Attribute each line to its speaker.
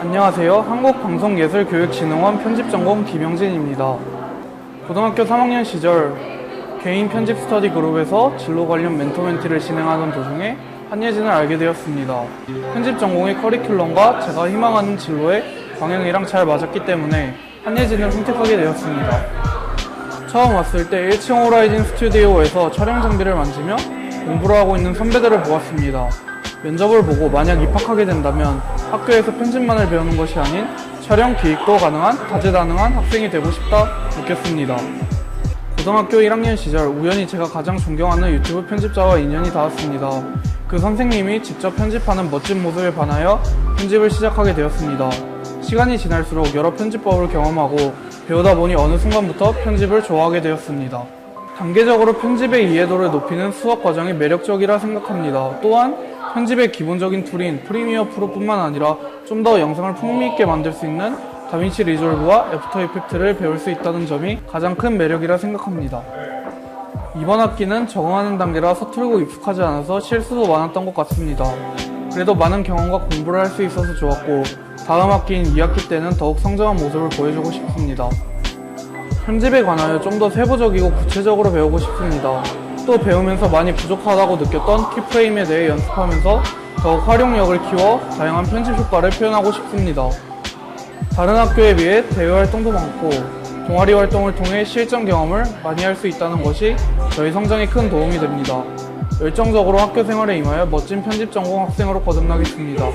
Speaker 1: 안녕하세요. 한국방송예술교육진흥원 편집전공 김영진입니다. 고등학교 3학년 시절 개인 편집 스터디 그룹에서 진로 관련 멘토 멘티를 진행하던 도중에 한예진을 알게 되었습니다. 편집 전공의 커리큘럼과 제가 희망하는 진로의 방향이랑 잘 맞았기 때문에 한예진을 선택하게 되었습니다. 처음 왔을 때 1층 호라이즌 스튜디오에서 촬영 장비를 만지며 공부를 하고 있는 선배들을 보았습니다. 면접을 보고 만약 입학하게 된다면 학교에서 편집만을 배우는 것이 아닌 촬영 기획도 가능한 다재다능한 학생이 되고 싶다 느꼈습니다. 고등학교 1학년 시절 우연히 제가 가장 존경하는 유튜브 편집자와 인연이 닿았습니다. 그 선생님이 직접 편집하는 멋진 모습에 반하여 편집을 시작하게 되었습니다. 시간이 지날수록 여러 편집법을 경험하고 배우다 보니 어느 순간부터 편집을 좋아하게 되었습니다. 단계적으로 편집의 이해도를 높이는 수업 과정이 매력적이라 생각합니다. 또한 편집의 기본적인 툴인 프리미어 프로뿐만 아니라 좀 더 영상을 풍미있게 만들 수 있는 다빈치 리졸브와 애프터 이펙트를 배울 수 있다는 점이 가장 큰 매력이라 생각합니다. 이번 학기는 적응하는 단계라 서툴고 익숙하지 않아서 실수도 많았던 것 같습니다. 그래도 많은 경험과 공부를 할 수 있어서 좋았고 다음 학기인 2학기 때는 더욱 성장한 모습을 보여주고 싶습니다. 편집에 관하여 좀 더 세부적이고 구체적으로 배우고 싶습니다. 또 배우면서 많이 부족하다고 느꼈던 키프레임에 대해 연습하면서 더욱 활용력을 키워 다양한 편집 효과를 표현하고 싶습니다. 다른 학교에 비해 대외 활동도 많고 동아리 활동을 통해 실전 경험을 많이 할 수 있다는 것이 저희 성장에 큰 도움이 됩니다. 열정적으로 학교 생활에 임하여 멋진 편집 전공 학생으로 거듭나겠습니다.